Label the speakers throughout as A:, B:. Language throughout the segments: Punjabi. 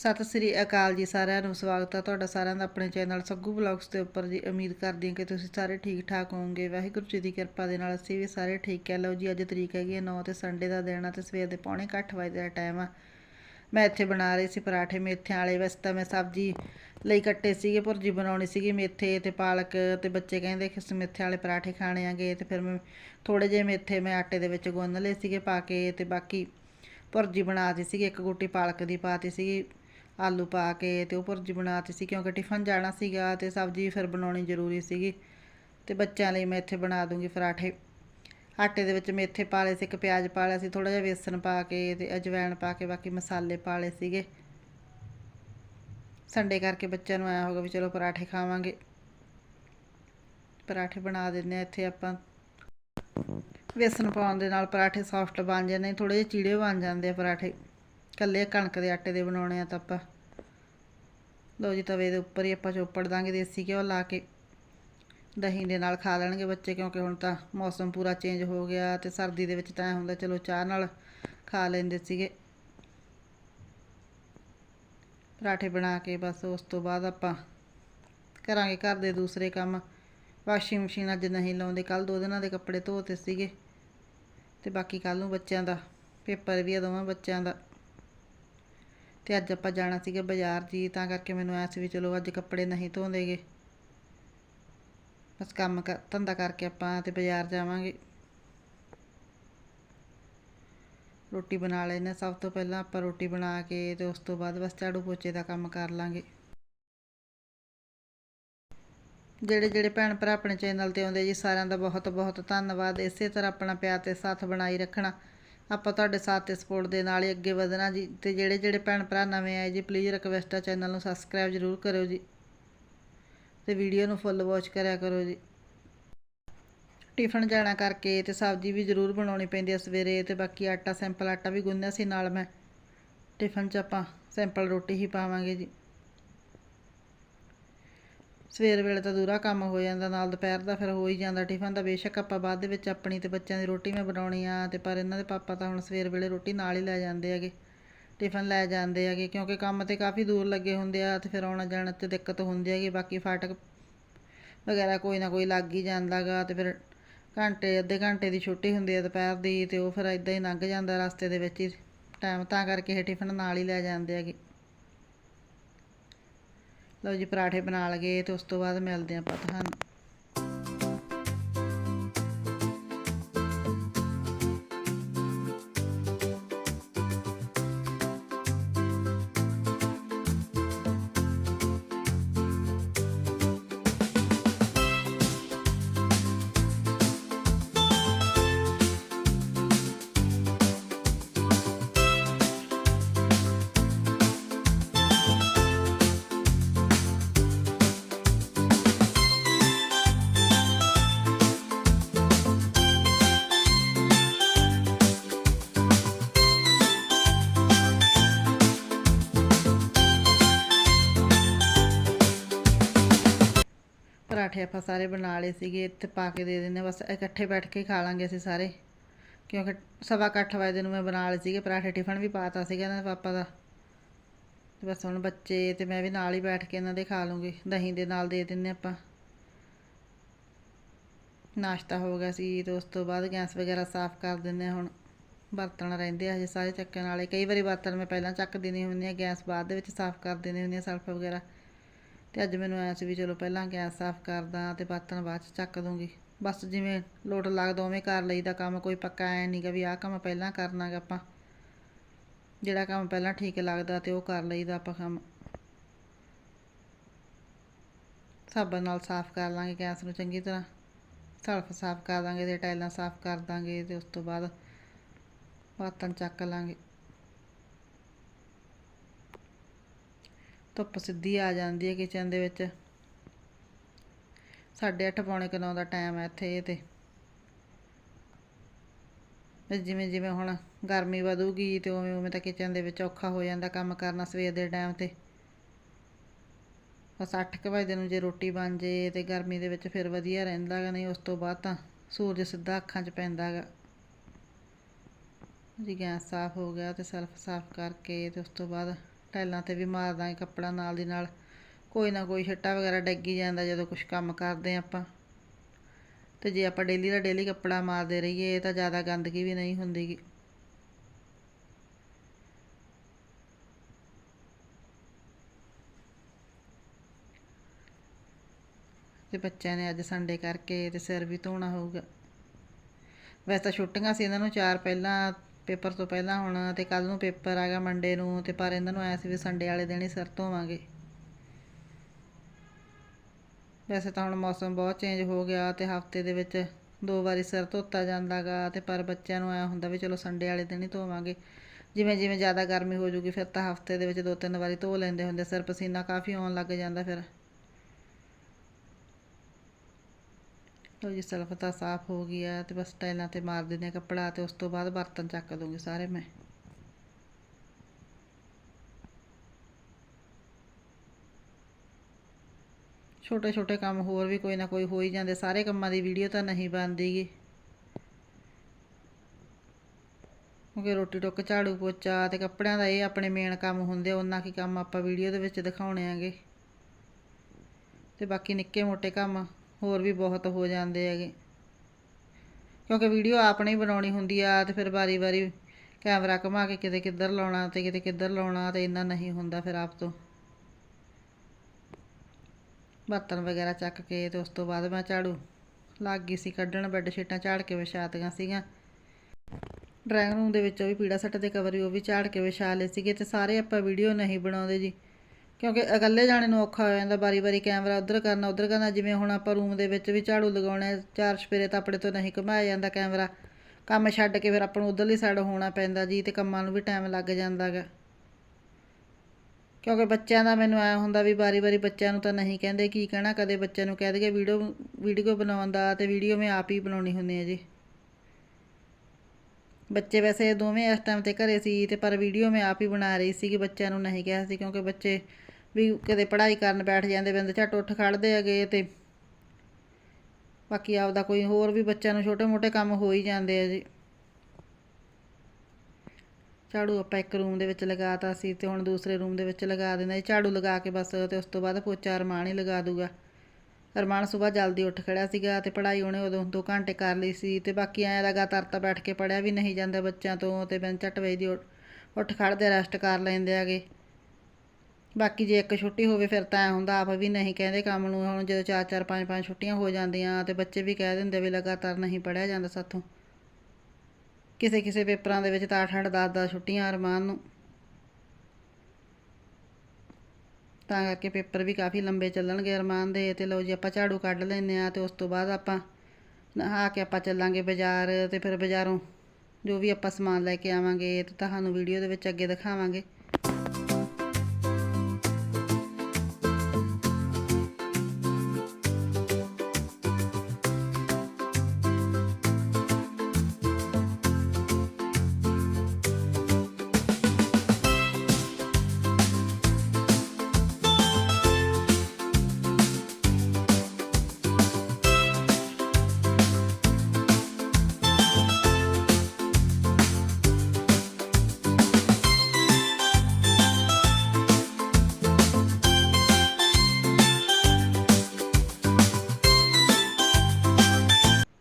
A: ਸਤਿ ਸ੍ਰੀ ਅਕਾਲ ਜੀ ਸਾਰਿਆਂ ਨੂੰ, ਸਵਾਗਤ ਹੈ ਤੁਹਾਡਾ ਸਾਰਿਆਂ ਦਾ ਆਪਣੇ ਚੈਨਲ ਸੱਗੂ ਵਲੌਗਸ ਦੇ ਉੱਪਰ ਜੀ। ਉਮੀਦ ਕਰਦੀ ਹਾਂ ਕਿ ਤੁਸੀਂ ਸਾਰੇ ਠੀਕ ਠਾਕ ਹੋਵੋਗੇ। ਵਾਹਿਗੁਰੂ ਜੀ ਦੀ ਕਿਰਪਾ ਦੇ ਨਾਲ ਅਸੀਂ ਵੀ ਸਾਰੇ ਠੀਕ ਹੈ। ਲਓ ਜੀ, ਅੱਜ ਤਰੀਕ ਹੈਗੀ ਹੈ 9 ਤੇ ਸੰਡੇ ਦਾ ਦਿਨ ਆ ਤੇ ਸਵੇਰ ਦੇ ਪੌਣੇ ਕੁ ਅੱਠ ਵਜੇ ਦਾ ਟਾਈਮ ਆ। ਮੈਂ ਇੱਥੇ ਬਣਾ ਰਹੀ ਸੀ ਪਰਾਠੇ ਮੇਥਿਆਂ ਵਾਲੇ। ਵੈਸੇ ਤਾਂ ਮੈਂ ਸਬਜ਼ੀ ਲਈ ਕੱਟੇ ਸੀਗੇ, ਭੁਰਜੀ ਬਣਾਉਣੀ ਸੀਗੀ ਮੇਥੇ ਤੇ ਪਾਲਕ ਤੇ ਬੱਚੇ ਕਹਿੰਦੇ ਕਿ ਮੇਥੇ ਵਾਲੇ ਪਰਾਠੇ ਖਾਣੇ ਆਗੇ ਤੇ ਫਿਰ ਮੈਂ ਥੋੜੇ ਜਿਹੇ ਮੇਥੇ ਮੈਂ ਆਟੇ ਦੇ ਵਿੱਚ ਗੁੰਨ ਲਏ ਸੀਗੇ ਪਾ ਕੇ ਤੇ ਬਾਕੀ ਭੁਰਜੀ ਬਣਾਤੀ ਸੀਗੀ। ਇੱਕ ਗੋਟੀ ਪਾਲਕ ਦੀ ਪਾਤੀ ਸੀਗੀ। ਆਲੂ ਪਾ ਕੇ ਤੇ ਉਹ ਭੁਰਜੀ ਬਣਾਤੀ ਸੀ ਕਿਉਂਕਿ ਟਿਫਨ ਜਾਣਾ ਸੀਗਾ ਤੇ ਸਬਜ਼ੀ ਫਿਰ ਬਣਾਉਣੀ ਜ਼ਰੂਰੀ ਸੀਗੀ। ਤੇ ਬੱਚਿਆਂ ਲਈ ਮੈਂ ਇੱਥੇ ਬਣਾ ਦੂੰਗੀ ਪਰਾਠੇ। ਆਟੇ ਦੇ ਵਿੱਚ ਮੇਥੇ ਪਾ ਲਏ ਸੀ, ਇੱਕ ਪਿਆਜ਼ ਪਾ ਲਿਆ ਸੀ ਥੋੜਾ ਜਿਹਾ ਵੇਸਣ ਪਾ ਕੇ ਤੇ ਅਜਵਾਇਣ ਪਾ ਕੇ ਬਾਕੀ ਮਸਾਲੇ ਪਾ ਲਏ ਸੀਗੇ। ਸੰਡੇ ਕਰਕੇ ਬੱਚਿਆਂ ਨੂੰ ਆਇਆ ਹੋਗਾ ਵੀ ਚਲੋ ਪਰਾਠੇ ਖਾਵਾਂਗੇ। ਪਰਾਠੇ ਬਣਾ ਦਿੰਦੇ ਆ ਇੱਥੇ ਆਪਾਂ। ਵੇਸਣ ਪਾਉਣ ਦੇ ਨਾਲ ਪਰਾਠੇ ਸੌਫਟ ਬਣ ਜਾਂਦੇ ਨੇ ਥੋੜੇ ਜਿਹੇ ਚੀੜੇ ਬਣ ਜਾਂਦੇ ਆ ਪਰਾਠੇ। ਕੱਲੇ ਕਣਕ ਦੇ ਆਟੇ ਦੇ ਬਣਾਉਣੇ ਆ ਤਾਂ ਆਪਾਂ। ਲੋ ਜੀ, ਤਵੇ ਦੇ ਉੱਪਰ ਹੀ ਆਪਾਂ ਚੋਪੜ ਦਾਂਗੇ, ਦੇਸੀ ਘਿਓ ਲਾ ਕੇ। ਦਹੀਂ ਦੇ ਨਾਲ ਖਾ ਲੈਣਗੇ ਬੱਚੇ, ਕਿਉਂਕਿ ਹੁਣ ਤਾਂ ਮੌਸਮ ਪੂਰਾ ਚੇਂਜ ਹੋ ਗਿਆ ਤੇ ਸਰਦੀ ਦੇ ਵਿੱਚ ਤਾਂ ਹੁੰਦਾ, ਚਲੋ ਚਾਹ ਨਾਲ ਖਾ ਲੈਂਦੇ ਸੀਗੇ। ਪਰਾਠੇ ਬਣਾ ਕੇ ਬਸ, ਉਸ ਤੋਂ ਬਾਅਦ ਆਪਾਂ ਕਰਾਂਗੇ ਘਰ ਦੇ ਦੂਸਰੇ ਕੰਮ। ਵਾਸ਼ਿੰਗ ਮਸ਼ੀਨ ਅੱਜ ਨਹੀਂ ਲਾਉਂਦੇ ਕੱਲ ਦੋ ਦਿਨਾਂ ਦੇ ਕੱਪੜੇ ਧੋਤੇ ਸੀਗੇ। ਤੇ ਬਾਕੀ ਕੱਲ ਨੂੰ ਬੱਚਿਆਂ ਦਾ ਪੇਪਰ ਵੀ ਆ, ਦੋਵਾਂ ਬੱਚਿਆਂ ਦਾ। ਤੇ ਅੱਜ ਆਪਾਂ ਜਾਣਾ ਸੀਗਾ ਬਾਜ਼ਾਰ ਜੀ, ਤਾਂ ਕਰਕੇ ਮੈਨੂੰ ਐਸ ਵੀ ਚਲੋ ਅੱਜ ਕੱਪੜੇ ਨਹੀਂ ਧੋਂਦੇਗੇ। ਬਸ ਕੰਮ ਕਰ ਧੰਦਾ ਕਰਕੇ ਆਪਾਂ ਤੇ ਬਾਜ਼ਾਰ ਜਾਵਾਂਗੇ। ਰੋਟੀ ਬਣਾ ਲੈਨੇ ਸਭ ਤੋਂ ਪਹਿਲਾਂ ਆਪਾਂ ਰੋਟੀ ਬਣਾ ਕੇ ਤੇ ਉਸ ਤੋਂ ਬਾਅਦ ਬਸ ਝਾੜੂ ਪੋਚੇ ਦਾ ਕੰਮ ਕਰ ਲਾਂਗੇ। ਜਿਹੜੇ ਜਿਹੜੇ ਭੈਣ ਭਰਾ ਆਪਣੇ ਚੈਨਲ ਤੇ ਆਉਂਦੇ ਜੀ, ਸਾਰਿਆਂ ਦਾ ਬਹੁਤ ਬਹੁਤ ਧੰਨਵਾਦ। ਇਸੇ ਤਰ੍ਹਾਂ ਆਪਣਾ ਪਿਆਰ ਤੇ ਸਾਥ ਬਣਾਈ ਰੱਖਣਾ। ਆਪਾਂ ਤੁਹਾਡੇ ਸਾਥ ਤੇ ਸਪੋਰਟ ਦੇ ਨਾਲ ਹੀ ਅੱਗੇ ਵਧਣਾ ਜੀ। ਤੇ ਜਿਹੜੇ ਜਿਹੜੇ ਭੈਣ ਭਰਾ ਨਵੇਂ ਆਏ ਜੀ ਪਲੀਜ਼ ਰਿਕਵੈਸਟ ਆ ਚੈਨਲ ਨੂੰ ਸਬਸਕ੍ਰਾਈਬ ਜ਼ਰੂਰ ਕਰਿਓ ਜੀ। ਤੇ ਵੀਡੀਓ ਨੂੰ ਫੁੱਲ ਵਾਚ ਕਰਿਆ ਕਰੋ ਜੀ। ਟਿਫਨ ਜਾਣਾ ਕਰਕੇ ਤੇ ਸਬਜ਼ੀ ਵੀ ਜ਼ਰੂਰ ਬਣਾਉਣੀ ਪੈਂਦੀ ਹੈ ਸਵੇਰੇ ਤੇ ਬਾਕੀ ਆਟਾ ਸਿੰਪਲ ਆਟਾ ਵੀ ਗੁੰਨਿਆ ਸੀ ਨਾਲ ਮੈਂ। ਟਿਫਨ 'ਚ ਆਪਾਂ ਸਿੰਪਲ ਰੋਟੀ ਹੀ ਪਾਵਾਂਗੇ ਜੀ। ਸਵੇਰ ਵੇਲੇ ਤਾਂ ਦੂਰਾ ਕੰਮ ਹੋ ਜਾਂਦਾ, ਨਾਲ ਦੁਪਹਿਰ ਦਾ ਫਿਰ ਹੋ ਹੀ ਜਾਂਦਾ ਟਿਫਨ ਦਾ, ਬੇਸ਼ੱਕ ਆਪਾਂ ਬਾਅਦ ਦੇ ਵਿੱਚ ਆਪਣੀ ਤੇ ਬੱਚਿਆਂ ਦੀ ਰੋਟੀ ਮੈਂ ਬਣਾਉਣੀ ਆ ਤੇ ਪਰ ਇਹਨਾਂ ਦੇ ਪਾਪਾ ਤਾਂ ਹੁਣ ਸਵੇਰ ਵੇਲੇ ਰੋਟੀ ਨਾਲ ਹੀ ਲੈ ਜਾਂਦੇ ਹੈਗੇ ਟਿਫਨ ਲੈ ਜਾਂਦੇ ਹੈਗੇ ਕਿਉਂਕਿ ਕੰਮ ਤੇ ਕਾਫੀ ਦੂਰ ਲੱਗੇ ਹੁੰਦੇ ਆ ਤੇ ਫਿਰ ਆਉਣਾ ਜਾਣ 'ਚ ਦਿੱਕਤ ਹੁੰਦੀ ਹੈਗੀ, ਬਾਕੀ ਫਾਟਕ ਵਗੈਰਾ ਕੋਈ ਨਾ ਕੋਈ ਲੱਗ ਹੀ ਜਾਂਦਾਗਾ ਤੇ ਫਿਰ ਘੰਟੇ, ਅੱਧੇ ਘੰਟੇ ਦੀ ਛੁੱਟੀ ਹੁੰਦੀ ਹੈ ਦੁਪਹਿਰ ਦੀ ਤੇ ਉਹ ਫਿਰ ਇਦਾਂ ਹੀ ਲੰਘ ਜਾਂਦਾ ਰਸਤੇ ਦੇ ਵਿੱਚ ਹੀ ਟਾਈਮ ਤਾਂ ਕਰਕੇ ਇਹ ਟਿਫਨ ਨਾਲ ਹੀ ਲੈ ਜਾਂਦੇ ਹੈਗੇ। ਲਓ ਜੀ ਪਰਾਠੇ ਬਣਾ ਲਗੇ ਤੇ ਉਸ ਤੋਂ ਬਾਅਦ ਮਿਲਦੇ ਆਪਾਂ ਤੁਹਾਨੂੰ। ਪਰਾਠੇ ਆਪਾਂ ਸਾਰੇ ਬਣਾ ਲਏ ਸੀਗੇ, ਇੱਥੇ ਪਾ ਕੇ ਦੇ ਦਿੰਦੇ ਬਸ ਇਕੱਠੇ ਬੈਠ ਕੇ ਖਾ ਲਾਂਗੇ ਅਸੀਂ ਸਾਰੇ। ਕਿਉਂਕਿ ਸਵਾ ਕੁ ਅੱਠ ਵਜੇ ਨੂੰ ਮੈਂ ਬਣਾ ਲਏ ਸੀਗੇ, ਪਰਾਠੇ ਟਿਫਨ ਵੀ ਪਾਤਾ ਸੀਗਾ ਇਹਨਾਂ ਦੇ ਪਾਪਾ ਦਾ। ਬਸ ਹੁਣ ਬੱਚੇ ਤੇ ਮੈਂ ਵੀ ਨਾਲ ਹੀ ਬੈਠ ਕੇ ਇਹਨਾਂ ਦੇ ਖਾ ਲੂੰਗੀ। ਦਹੀਂ ਦੇ ਨਾਲ ਦੇ ਦਿੰਨੇ ਆਪਾਂ। ਨਾਸ਼ਤਾ ਹੋ ਗਿਆ ਸੀ, ਤੇ ਉਸ ਤੋਂ ਬਾਅਦ ਗੈਸ ਵਗੈਰਾ ਸਾਫ਼ ਕਰ ਦਿੰਦੇ ਹਾਂ ਹੁਣ। ਬਰਤਨ ਰਹਿੰਦੇ ਆ ਹਜੇ ਸਾਰੇ ਚੱਕਣ ਵਾਲੇ। ਕਈ ਵਾਰੀ ਬਰਤਨ ਮੈਂ ਪਹਿਲਾਂ ਚੱਕ ਦਿੰਦੀ ਹੁੰਦੀ ਆ ਗੈਸ ਬਾਅਦ ਦੇ ਵਿੱਚ ਸਾਫ਼ ਕਰ ਦਿੰਦੀ ਹੁੰਦੀ ਆ ਸਲਫ ਵਗੈਰਾ। ਤੇ ਅੱਜ ਮੈਨੂੰ ਐਂ ਸੀ ਵੀ ਚਲੋ ਪਹਿਲਾਂ ਗੈਸ ਸਾਫ਼ ਕਰਦਾ ਤੇ ਬਰਤਨ ਬਾਅਦ ਚ ਚੱਕ ਦੂੰਗੀ। ਬਸ ਜਿਵੇਂ ਲੋਟ ਲੱਗਦਾ ਉਵੇਂ ਕਰ ਲਈਦਾ ਕੰਮ, ਕੋਈ ਪੱਕਾ ਐ ਨਹੀਂਗਾ ਵੀ ਆਹ ਕੰਮ ਪਹਿਲਾਂ ਕਰਨਾਗਾ ਆਪਾਂ। ਜਿਹੜਾ ਕੰਮ ਪਹਿਲਾਂ ਠੀਕ ਲੱਗਦਾ ਤੇ ਉਹ ਕਰ ਲਈਦਾ ਆਪਾਂ ਕੰਮ। ਸਾਬਣ ਨਾਲ ਸਾਫ਼ ਕਰ ਲਾਂਗੇ ਗੈਸ ਨੂੰ ਚੰਗੀ ਤਰ੍ਹਾਂ। ਸਲਫ ਸਾਫ਼ ਕਰ ਦਾਂਗੇ ਤੇ ਟਾਈਲਾਂ ਸਾਫ਼ ਕਰ ਦਾਂਗੇ ਤੇ ਉਸ ਤੋਂ ਬਾਅਦ ਬਰਤਨ ਚੱਕ ਲਾਂਗੇ। ਧੁੱਪ ਸਿੱਧੀ ਆ ਜਾਂਦੀ ਹੈ ਕਿਚਨ ਦੇ ਵਿੱਚ। ਸਾਡੇ ਅੱਠ ਪੌਣੇ ਕੁ ਨੌ ਦਾ ਟਾਈਮ ਹੈ ਇੱਥੇ ਇਹ ਤੇ। ਜਿਵੇਂ ਜਿਵੇਂ ਹੁਣ ਗਰਮੀ ਵਧੂਗੀ ਤੇ ਉਵੇਂ ਉਵੇਂ ਤਾਂ ਕਿਚਨ ਦੇ ਵਿੱਚ ਔਖਾ ਹੋ ਜਾਂਦਾ ਕੰਮ ਕਰਨਾ ਸਵੇਰ ਦੇ ਟਾਈਮ ਤੇ। ਬਸ ਅੱਠ ਕੁ ਵਜੇ ਨੂੰ ਜੇ ਰੋਟੀ ਬਣ ਜੇ ਤੇ ਗਰਮੀ ਦੇ ਵਿੱਚ ਫਿਰ ਵਧੀਆ ਰਹਿੰਦਾ ਗਾ, ਨਹੀਂ ਉਸ ਤੋਂ ਬਾਅਦ ਤਾਂ ਸੂਰਜ ਸਿੱਧਾ ਅੱਖਾਂ 'ਚ ਪੈਂਦਾ ਗਾ। ਜੀ ਗੈਸ ਸਾਫ਼ ਹੋ ਗਿਆ ਤੇ ਸੈਲਫ ਸਾਫ਼ ਕਰਕੇ ਤੇ ਉਸ ਤੋਂ ਬਾਅਦ ਟਾਈਲਾਂ ਤੇ ਵੀ ਮਾਰ ਦਾਂਗੇ ਕੱਪੜਾ ਨਾਲ ਦੀ ਨਾਲ। ਕੋਈ ਨਾ ਕੋਈ ਛਿੱਟਾ ਵਗੈਰਾ ਡੱਗੀ ਜਾਂਦਾ ਜਦੋਂ ਕੁਝ ਕੰਮ ਕਰਦੇ ਆਪਾਂ। ਤੇ ਜੇ ਆਪਾਂ ਡੇਲੀ ਦਾ ਡੇਲੀ ਕੱਪੜਾ ਮਾਰਦੇ ਰਹੀਏ ਤਾਂ ਜ਼ਿਆਦਾ ਗੰਦਗੀ ਵੀ ਨਹੀਂ ਹੁੰਦੀ ਗੀ। ਤੇ ਬੱਚਿਆਂ ਨੇ ਅੱਜ ਸੰਡੇ ਕਰਕੇ ਤੇ ਸਿਰ ਵੀ ਧੋਣਾ ਹੋਊਗਾ। ਵੈਸੇ ਤਾਂ ਛੁੱਟੀਆਂ ਸੀ ਇਹਨਾਂ ਨੂੰ ਚਾਰ ਪਹਿਲਾਂ ਪੇਪਰ ਤੋਂ ਪਹਿਲਾਂ ਹੁਣ ਤੇ ਕੱਲ ਨੂੰ ਪੇਪਰ ਆ ਗਿਆ ਮੰਡੇ ਨੂੰ ਤੇ ਪਰ ਇਹਨਾਂ ਨੂੰ ਆਇਆ ਸੀ ਵੀ ਸੰਡੇ ਵਾਲੇ ਦਿਨ ਹੀ ਸਿਰ ਧੋਵਾਂਗੇ। ਵੈਸੇ ਤਾਂ ਹੁਣ ਮੌਸਮ ਬਹੁਤ ਚੇਂਜ ਹੋ ਗਿਆ ਤੇ ਹਫ਼ਤੇ ਦੇ ਵਿੱਚ ਦੋ ਵਾਰੀ ਸਿਰ ਧੋਤਾ ਜਾਂਦਾਗਾ ਤੇ ਪਰ ਬੱਚਿਆਂ ਨੂੰ ਆਇਆ ਹੁੰਦਾ ਵੀ ਚਲੋ ਸੰਡੇ ਵਾਲੇ ਦਿਨ ਹੀ ਧੋਵਾਂਗੇ। ਜਿਵੇਂ ਜਿਵੇਂ ਜ਼ਿਆਦਾ ਗਰਮੀ ਹੋ ਜੂਗੀ ਫਿਰ ਤਾਂ ਹਫ਼ਤੇ ਦੇ ਵਿੱਚ ਦੋ ਤਿੰਨ ਵਾਰੀ ਧੋ ਲੈਂਦੇ ਹੁੰਦੇ ਸਿਰ ਪਸੀਨਾ ਕਾਫੀ ਆਉਣ ਲੱਗ ਜਾਂਦਾ ਫਿਰ। ਲਓ ਜੀ ਸਲਫ ਤਾਂ ਸਾਫ਼ ਹੋ ਗਿਆ ਤੇ ਬਸ ਟਾਈਲਾਂ ਤੇ ਮਾਰ ਦਿੰਦੇ ਹਾਂ ਕੱਪੜਾ ਤੇ ਉਸ ਤੋਂ ਬਾਅਦ ਬਰਤਨ ਚੱਕ ਦੂੰਗੀ ਸਾਰੇ ਮੈਂ। ਛੋਟੇ ਛੋਟੇ ਕੰਮ ਹੋਰ ਵੀ ਕੋਈ ਨਾ ਕੋਈ ਹੋ ਹੀ ਜਾਂਦੇ, ਸਾਰੇ ਕੰਮਾਂ ਦੀ ਵੀਡੀਓ ਤਾਂ ਨਹੀਂ ਬਣਦੀਗੀ। ਕਿਉਂਕਿ ਰੋਟੀ ਟੁੱਕ, ਝਾੜੂ ਪੋਚਾ ਤੇ ਕੱਪੜਿਆਂ ਦਾ ਇਹ ਆਪਣੇ ਮੇਨ ਕੰਮ ਹੁੰਦੇ ਉਹਨਾਂ ਕੀ ਕੰਮ ਆਪਾਂ ਵੀਡੀਓ ਦੇ ਵਿੱਚ ਦਿਖਾਉਣੇ ਆਂਗੇ। ਤੇ ਬਾਕੀ ਨਿੱਕੇ ਮੋਟੇ ਕੰਮ ਹੋਰ ਵੀ ਬਹੁਤ ਹੋ ਜਾਂਦੇ ਹੈਗੇ। ਕਿਉਂਕਿ ਵੀਡੀਓ ਆਪਣੇ ਬਣਾਉਣੀ ਹੁੰਦੀ ਆ ਤੇ ਫਿਰ ਵਾਰੀ-ਵਾਰੀ ਕੈਮਰਾ ਘੁਮਾ ਕੇ ਕਿਤੇ ਕਿੱਧਰ ਲਾਉਣਾ ਤੇ ਕਿਤੇ ਕਿੱਧਰ ਲਾਉਣਾ ਤੇ ਇੰਨਾ ਨਹੀਂ ਹੁੰਦਾ ਫਿਰ ਆਪ ਤੋਂ। ਬਰਤਨ ਵਗੈਰਾ ਚੱਕ ਕੇ ਤੇ ਉਸ ਤੋਂ ਬਾਅਦ ਮੈਂ ਝਾੜੂ ਲੱਗ ਗਈ ਸੀ, ਕੱਢਣ ਬੈੱਡ ਸ਼ੀਟਾਂ ਝਾੜ ਕੇ ਵਿਛਾਤੀਆਂ ਸੀਗੀਆਂ। ਡਰਾਇੰਗ ਰੂਮ ਦੇ ਵਿੱਚ ਉਹ ਵੀ ਪੀੜਾ ਸੱਟ ਦੇ ਕਵਰ ਵੀ ਉਹ ਵੀ ਝਾੜ ਕੇ ਵਿਛਾ ਲਏ ਸੀਗੇ ਤੇ ਸਾਰੇ ਆਪਾਂ ਵੀਡੀਓ ਨਹੀਂ ਬਣਾਉਂਦੇ ਜੀ। ਕਿਉਂਕਿ ਇਕੱਲੇ ਜਾਣੇ ਨੂੰ ਔਖਾ ਹੋ ਜਾਂਦਾ ਬਾਰੀ-ਬਾਰੀ ਕੈਮਰਾ ਉਧਰ ਕਰਨਾ ਉਧਰ ਕਰਨਾ, ਜਿਵੇਂ ਹੁਣ ਆਪਾਂ ਰੂਮ ਦੇ ਵਿੱਚ ਵੀ ਝਾੜੂ ਲਗਾਉਣਾ ਚਾਰ ਸਪੇਰੇ ਤਾਂ ਆਪਣੇ ਤੋਂ ਨਹੀਂ ਘੁਮਾਇਆ ਜਾਂਦਾ ਕੈਮਰਾ। ਕੰਮ ਛੱਡ ਕੇ ਫਿਰ ਆਪਾਂ ਨੂੰ ਉਧਰਲੀ ਸਾਈਡ ਹੋਣਾ ਪੈਂਦਾ, ਜੀ ਤੇ ਕੰਮਾਂ ਨੂੰ ਵੀ ਟਾਈਮ ਲੱਗ ਜਾਂਦਾ ਗਾ। ਕਿਉਂਕਿ ਬੱਚਿਆਂ ਦਾ ਮੈਨੂੰ ਐ ਹੁੰਦਾ ਵੀ ਬਾਰੀ-ਬਾਰੀ ਬੱਚਿਆਂ ਨੂੰ ਤਾਂ ਨਹੀਂ ਕਹਿੰਦੇ ਕੀ ਕਹਿਣਾ, ਕਦੇ ਬੱਚਿਆਂ ਨੂੰ ਕਹਿ ਦਈਏ ਵੀਡੀਓ ਵੀਡੀਓ ਬਣਾਉਣ ਦਾ ਤੇ ਵੀਡੀਓ ਮੈਂ ਆਪ ਹੀ ਬਣਾਉਣੀ ਹੁੰਦੀ ਹੈ ਜੀ। ਬੱਚੇ ਵੈਸੇ ਦੋਵੇਂ ਇਸ ਟਾਈਮ ਤੇ ਘਰੇ ਸੀ ਤੇ ਪਰ ਵੀਡੀਓ ਮੈਂ ਆਪ ਹੀ ਬਣਾ ਰਹੀ ਸੀ ਕਿ ਬੱਚਿਆਂ ਨੂੰ ਨਹੀਂ ਕਿਹਾ ਸੀ ਕਿਉਂਕਿ ਬੱਚੇ ਵੀ ਕਦੇ ਪੜ੍ਹਾਈ ਕਰਨ ਬੈਠ ਜਾਂਦੇ ਬਿੰਦ ਝੱਟ ਉੱਠ ਖੜਦੇ ਹੈਗੇ ਤੇ ਬਾਕੀ ਆਪਦਾ ਕੋਈ ਹੋਰ ਵੀ ਬੱਚਿਆਂ ਨੂੰ ਛੋਟੇ-ਮੋਟੇ ਕੰਮ ਹੋ ਹੀ ਜਾਂਦੇ ਆ ਜੀ। ਝਾੜੂ ਆਪਾਂ ਇੱਕ ਰੂਮ ਦੇ ਵਿੱਚ ਲਗਾਤਾ ਸੀ ਤੇ ਹੁਣ ਦੂਸਰੇ ਰੂਮ ਦੇ ਵਿੱਚ ਲਗਾ ਦਿੰਦਾ ਜੀ ਝਾੜੂ ਲਗਾ ਕੇ ਬਸ ਤੇ ਉਸ ਤੋਂ ਬਾਅਦ ਪੋਚਾ ਅਰਮਾਨ ਹੀ ਲਗਾ ਦੂਗਾ। ਅਰਮਾਨ ਸਵੇਰ ਜਲਦੀ ਉੱਠ ਖੜਿਆ ਸੀਗਾ ਤੇ ਪੜ੍ਹਾਈ ਉਹਨੇ ਉਦੋਂ 2 ਘੰਟੇ ਕਰ ਲਈ ਸੀ ਤੇ ਬਾਕੀ ਐਂ ਲਗਾਤਾਰ ਤਾਂ ਬੈਠ ਕੇ ਪੜਿਆ ਵੀ ਨਹੀਂ ਜਾਂਦਾ ਬੱਚਿਆਂ ਤੋਂ ਤੇ ਮੈਂ ਝੱਟ ਵੇਦੀ ਉੱਠ ਖੜਦੇ ਰੈਸਟ ਕਰ ਲੈਂਦੇ ਆਗੇ ਬਾਕੀ ਜੇ ਇੱਕ ਛੁੱਟੀ ਹੋਵੇ ਫਿਰ ਤਾਂ ਐਂ ਹੁੰਦਾ, ਆਪ ਵੀ ਨਹੀਂ ਕਹਿੰਦੇ ਕੰਮ ਨੂੰ, ਹੁਣ ਜਦੋਂ ਚਾਰ ਚਾਰ, ਪੰਜ ਪੰਜ ਛੁੱਟੀਆਂ ਹੋ ਜਾਂਦੀਆਂ ਤੇ ਬੱਚੇ ਵੀ ਕਹਿ ਦਿੰਦੇ ਵੀ ਲਗਾਤਾਰ ਨਹੀਂ ਪੜਿਆ ਜਾਂਦਾ ਸਾਥੋਂ। ਕਿਸੇ ਕਿਸੇ ਪੇਪਰਾਂ ਦੇ ਵਿੱਚ ਤਾਂ ਅੱਠ ਅੱਠ, ਦਸ ਦਸ ਛੁੱਟੀਆਂ ਅਰਮਾਨ ਨੂੰ। ਤਾਂ ਕਰਕੇ ਪੇਪਰ ਵੀ ਕਾਫੀ ਲੰਬੇ ਚੱਲਣਗੇ ਅਰਮਾਨ ਦੇ ਤੇ ਲਓ ਜੀ ਆਪਾਂ ਝਾੜੂ ਕੱਢ ਲੈਂਦੇ ਆ ਤੇ ਉਸ ਤੋਂ ਬਾਅਦ ਆਪਾਂ ਨਹਾ ਕੇ ਆਪਾਂ ਚੱਲਾਂਗੇ ਬਾਜ਼ਾਰ ਤੇ ਫਿਰ ਬਾਜ਼ਾਰੋਂ ਜੋ ਵੀ ਆਪਾਂ ਸਮਾਨ ਲੈ ਕੇ ਆਵਾਂਗੇ ਤੇ ਤੁਹਾਨੂੰ ਵੀਡੀਓ ਦੇ ਵਿੱਚ ਅੱਗੇ ਦਿਖਾਵਾਂਗੇ।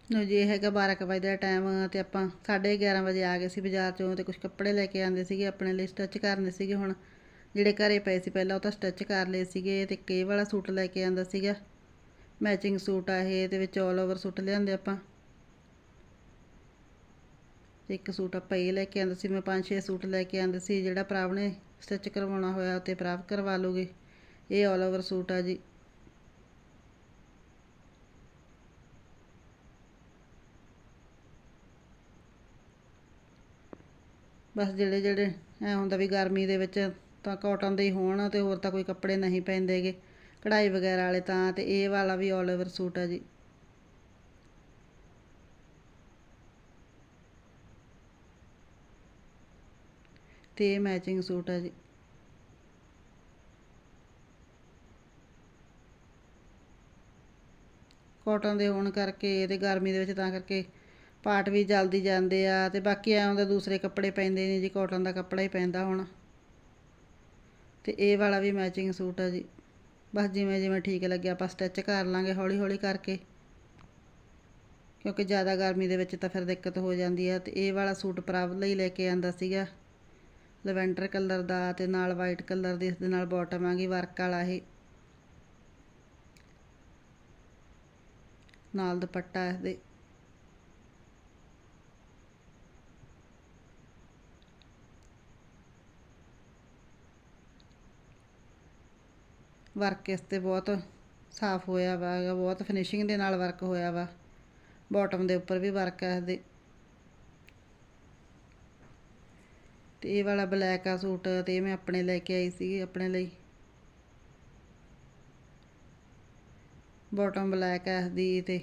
A: ਲਓ ਜੀ, ਇਹ ਹੈਗਾ 12 ਕੁ ਵਜੇ ਦਾ ਟਾਈਮ ਤੇ ਆਪਾਂ 11:30 ਵਜੇ ਆ ਗਏ ਸੀ ਬਾਜ਼ਾਰ ਚੋਂ ਤੇ ਕੁਝ ਕੱਪੜੇ ਲੈ ਕੇ ਆਂਦੇ ਸੀਗੇ, ਆਪਣੇ ਲਈ ਸਟਿਚ ਕਰਨੇ ਸੀਗੇ ਹੁਣ। ਜਿਹੜੇ ਘਰੇ ਪਏ ਸੀ ਪਹਿਲਾਂ ਉਹ ਤਾਂ ਸਟਿਚ ਕਰ ਲਏ ਸੀਗੇ ਤੇ ਕੇ ਵਾਲਾ ਸੂਟ ਲੈ ਕੇ ਆਂਦਾ ਸੀਗਾ। ਮੈਚਿੰਗ ਸੂਟ ਆ ਇਹ ਤੇ ਵਿੱਚ ਆਲ ਓਵਰ ਸੂਟ ਲਿਆਂਦੇ ਆਪਾਂ। ਤੇ ਇੱਕ ਸੂਟ ਆਪਾਂ ਇਹ ਲੈ ਕੇ ਆਂਦੇ ਸੀ, ਮੈਂ ਪੰਜ ਛੇ ਸੂਟ ਲੈ ਕੇ ਆਂਦੇ ਸੀ, ਜਿਹੜਾ ਪ੍ਰਾਵ ਨੇ ਸਟਿਚ ਕਰਵਾਉਣਾ ਹੋਇਆ ਤੇ ਭਰਾ ਕਰਵਾ ਲੂਗੇ ਇਹ ਆਲ ਓਵਰ ਸੂਟ ਆ ਜੀ। ਬਸ ਜਿਹੜੇ ਜਿਹੜੇ ਐ ਹੁੰਦਾ ਵੀ ਗਰਮੀ ਦੇ ਵਿੱਚ ਤਾਂ ਕਾਟਨ ਦੇ ਹੀ ਹੋਣ ਤੇ ਹੋਰ ਤਾਂ ਕੋਈ ਕੱਪੜੇ ਨਹੀਂ ਪੈਂਦੇਗੇ ਕਢਾਈ ਵਗੈਰਾ ਵਾਲੇ ਤਾਂ ਤੇ ਇਹ ਵਾਲਾ ਵੀ ਆਲ ਓਵਰ ਸੂਟ ਆ ਜੀ। ਤੇ ਇਹ ਮੈਚਿੰਗ ਸੂਟ ਆ ਜੀ। ਕਾਟਨ ਦੇ ਹੋਣ ਕਰਕੇ ਤੇ ਗਰਮੀ ਦੇ ਵਿੱਚ ਤਾਂ ਕਰਕੇ ਪਾਟ ਵੀ ਜਲਦੀ ਜਾਂਦੇ ਆ ਤੇ ਬਾਕੀ ਐਂ ਹੁੰਦਾ ਦੂਸਰੇ ਕੱਪੜੇ ਪੈਂਦੇ ਨੇ ਜੀ ਕਾਟਨ ਦਾ ਕੱਪੜਾ ਹੀ ਪੈਂਦਾ ਹੁਣ। ਤੇ ਇਹ ਵਾਲਾ ਵੀ ਮੈਚਿੰਗ ਸੂਟ ਆ ਜੀ। ਬਸ ਜਿਵੇਂ ਜਿਵੇਂ ਠੀਕ ਲੱਗਿਆ, ਆਪਾਂ ਸਟਿਚ ਕਰ ਲਾਂਗੇ ਹੌਲੀ ਹੌਲੀ ਕਰਕੇ। ਕਿਉਂਕਿ ਜ਼ਿਆਦਾ ਗਰਮੀ ਦੇ ਵਿੱਚ ਤਾਂ ਫਿਰ ਦਿੱਕਤ ਹੋ ਜਾਂਦੀ ਆ। ਤੇ ਇਹ ਵਾਲਾ ਸੂਟ ਪ੍ਰਭ ਲਈ ਲੈ ਕੇ ਆਂਦਾ ਸੀਗਾ। ਲਵੈਂਡਰ ਕਲਰ ਦਾ ਤੇ ਨਾਲ ਵਾਈਟ ਕਲਰ ਦੀ ਇਸ ਦੇ ਨਾਲ ਬਾਟਮ ਆਗੀ ਵਰਕ ਵਾਲਾ ਇਹ। ਨਾਲ ਦੁਪੱਟਾ ਇਸ ਦੇ ਵਰਕ ਇਸ ਤੇ ਬਹੁਤ ਸਾਫ਼ ਹੋਇਆ ਵਾ ਬਹੁਤ ਫਿਨਿਸ਼ਿੰਗ ਦੇ ਨਾਲ ਵਰਕ ਹੋਇਆ ਵਾ। ਬਾਟਮ ਦੇ ਉੱਪਰ ਵੀ ਵਰਕ ਹੈ ਇਹਦੇ। ਤੇ ਇਹ ਵਾਲਾ ਬਲੈਕ ਆ ਸੂਟ, ਤੇ ਇਹ ਮੈਂ ਆਪਣੇ ਲੈ ਕੇ ਆਈ ਸੀ ਆਪਣੇ ਲਈ। ਬਾਟਮ ਬਲੈਕ ਹੈ ਦੀ ਤੇ।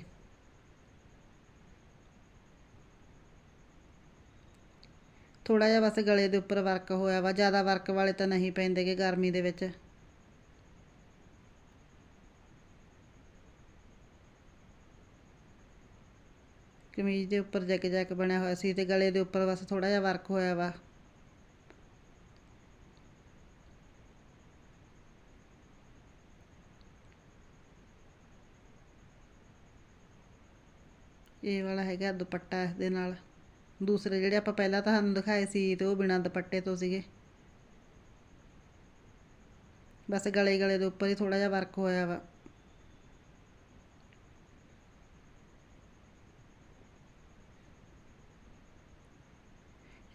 A: ਥੋੜਾ ਜਿਹਾ ਬਸ ਗਲੇ ਦੇ ਉੱਪਰ ਵਰਕ ਹੋਇਆ ਵਾ, ਜ਼ਿਆਦਾ ਵਰਕ ਵਾਲੇ ਤਾਂ ਨਹੀਂ ਪੈਂਦੇ ਪੈਂਦੇਗੇ ਗਰਮੀ ਦੇ ਵਿੱਚ। ਕਮੀਜ਼ ਦੇ ਉੱਪਰ ਜੈਕ ਜੈਕ ਬਣਿਆ ਹੋਇਆ ਸੀ ਤੇ ਗਲੇ ਦੇ ਉੱਪਰ ਬਸ ਥੋੜਾ ਜਿਹਾ ਵਰਕ ਹੋਇਆ ਵਾ। ਇਹ ਵਾਲਾ ਹੈਗਾ ਦੁਪੱਟਾ ਇਸ ਦੇ ਨਾਲ। ਦੂਸਰੇ ਜਿਹੜੇ ਆਪਾਂ ਪਹਿਲਾਂ ਤੁਹਾਨੂੰ ਦਿਖਾਏ ਸੀ ਤੇ ਉਹ ਬਿਨਾਂ ਦੁਪੱਟੇ ਤੋਂ ਸੀਗੇ। ਬਸ ਗਲੇ ਗਲੇ ਦੇ ਉੱਪਰ ਹੀ ਥੋੜਾ ਜਿਹਾ ਵਰਕ ਹੋਇਆ ਵਾ।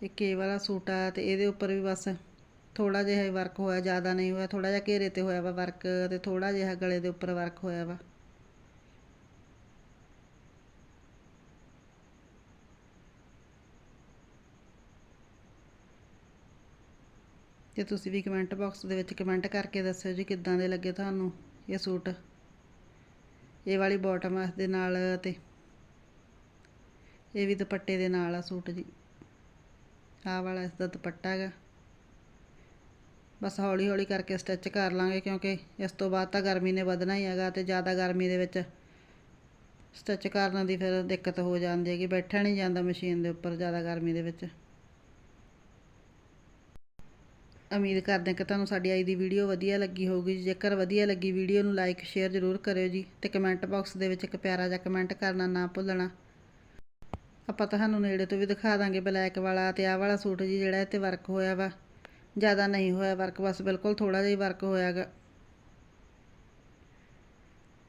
A: ਇੱਕ ਇਹ ਵਾਲਾ ਸੂਟ ਆ ਤੇ ਇਹਦੇ ਉੱਪਰ ਵੀ ਬਸ ਥੋੜਾ ਜਿਹਾ ਵਰਕ ਹੋਇਆ, ਜ਼ਿਆਦਾ ਨਹੀਂ ਹੋਇਆ ਥੋੜਾ ਜਿਹਾ ਘੇਰੇ ਤੇ ਹੋਇਆ ਵਾ ਵਰਕ ਤੇ ਥੋੜਾ ਜਿਹਾ ਗਲੇ ਦੇ ਉੱਪਰ ਵਰਕ ਹੋਇਆ ਵਾ। ਤੇ ਤੁਸੀਂ ਵੀ ਕਮੈਂਟ ਬਾਕਸ ਦੇ ਵਿੱਚ ਕਮੈਂਟ ਕਰਕੇ ਦੱਸਿਓ ਜੀ ਕਿੱਦਾਂ ਦੇ ਲੱਗੇ ਤੁਹਾਨੂੰ ਇਹ ਸੂਟ। ਇਹ ਵਾਲੀ ਬਾਟਮ ਇਸ ਦੇ ਨਾਲ ਤੇ ਇਹ ਵੀ ਦੁਪੱਟੇ ਦੇ ਨਾਲ ਆ ਸੂਟ ਜੀ। ਆਹ ਵਾਲਾ ਇਸ ਦਾ ਦੁਪੱਟਾ ਹੈਗਾ। ਬਸ ਹੌਲੀ ਹੌਲੀ ਕਰਕੇ ਸਟਿਚ ਕਰ ਲਾਂਗੇ ਕਿਉਂਕਿ ਇਸ ਤੋਂ ਬਾਅਦ ਤਾਂ ਗਰਮੀ ਨੇ ਵਧਣਾ ਹੀ ਹੈਗਾ ਤੇ ਜ਼ਿਆਦਾ ਗਰਮੀ ਦੇ ਵਿੱਚ ਸਟਿਚ ਕਰਨ ਦੀ ਫਿਰ ਦਿੱਕਤ ਹੋ ਜਾਂਦੀ ਹੈ ਕਿ ਬੈਠਾ ਨਹੀਂ ਜਾਂਦਾ ਮਸ਼ੀਨ ਦੇ ਉੱਪਰ ਜ਼ਿਆਦਾ ਗਰਮੀ ਦੇ ਵਿੱਚ। ਉਮੀਦ ਕਰਦੇ ਕਿ ਤੁਹਾਨੂੰ ਸਾਡੀ ਅੱਜ ਦੀ ਵੀਡੀਓ ਵਧੀਆ ਲੱਗੀ ਹੋਊਗੀ। ਜੇਕਰ ਵਧੀਆ ਲੱਗੀ ਵੀਡੀਓ ਨੂੰ ਲਾਈਕ ਸ਼ੇਅਰ ਜ਼ਰੂਰ ਕਰਿਓ ਜੀ ਤੇ ਕਮੈਂਟ ਬਾਕਸ ਦੇ ਵਿੱਚ ਇੱਕ ਪਿਆਰਾ ਜਿਹਾ ਕਮੈਂਟ ਕਰਨਾ ਨਾ ਭੁੱਲਣਾ। ਆਪਾਂ ਤੁਹਾਨੂੰ ਨੇੜੇ ਤੋਂ ਵੀ ਦਿਖਾ ਦਾਂਗੇ ਬਲੈਕ ਵਾਲਾ ਤੇ ਆਹ ਵਾਲਾ ਸੂਟ ਜੀ ਜਿਹੜਾ ਇੱਥੇ ਵਰਕ ਹੋਇਆ ਵਾ। ਜ਼ਿਆਦਾ ਨਹੀਂ ਹੋਇਆ ਵਰਕ ਬਸ ਬਿਲਕੁਲ ਥੋੜਾ ਜਿਹਾ ਹੀ ਵਰਕ ਹੋਇਆਗਾ।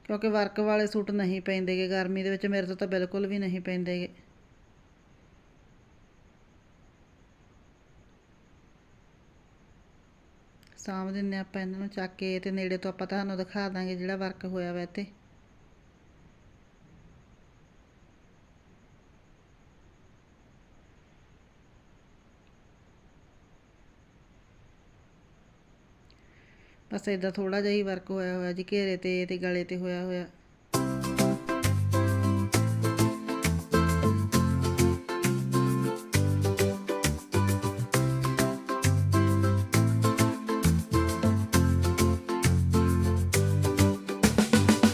A: ਕਿਉਂਕਿ ਵਰਕ ਵਾਲੇ ਸੂਟ ਨਹੀਂ ਪੈਂਦੇਗੇ, ਗਰਮੀ ਦੇ ਵਿੱਚ ਮੇਰੇ ਤੋਂ ਤਾਂ ਬਿਲਕੁਲ ਵੀ ਨਹੀਂ ਪੈਂਦੇਗੇ। ਸਾਂਭ ਦਿੰਨੇ ਆਪਾਂ ਇਹਨਾਂ ਨੂੰ ਚੱਕ ਕੇ ਤੇ ਨੇੜੇ ਤੋਂ ਆਪਾਂ ਤੁਹਾਨੂੰ ਦਿਖਾ ਦਾਂਗੇ ਜਿਹੜਾ ਵਰਕ ਹੋਇਆ ਵਾ ਇੱਥੇ। ਬਸ ਇੱਦਾਂ ਥੋੜ੍ਹਾ ਜਿਹਾ ਹੀ ਵਰਕ ਹੋਇਆ ਹੋਇਆ ਜੀ, ਘੇਰੇ ਤੇ ਅਤੇ ਗਲੇ ਤੇ ਹੋਇਆ ਹੋਇਆ।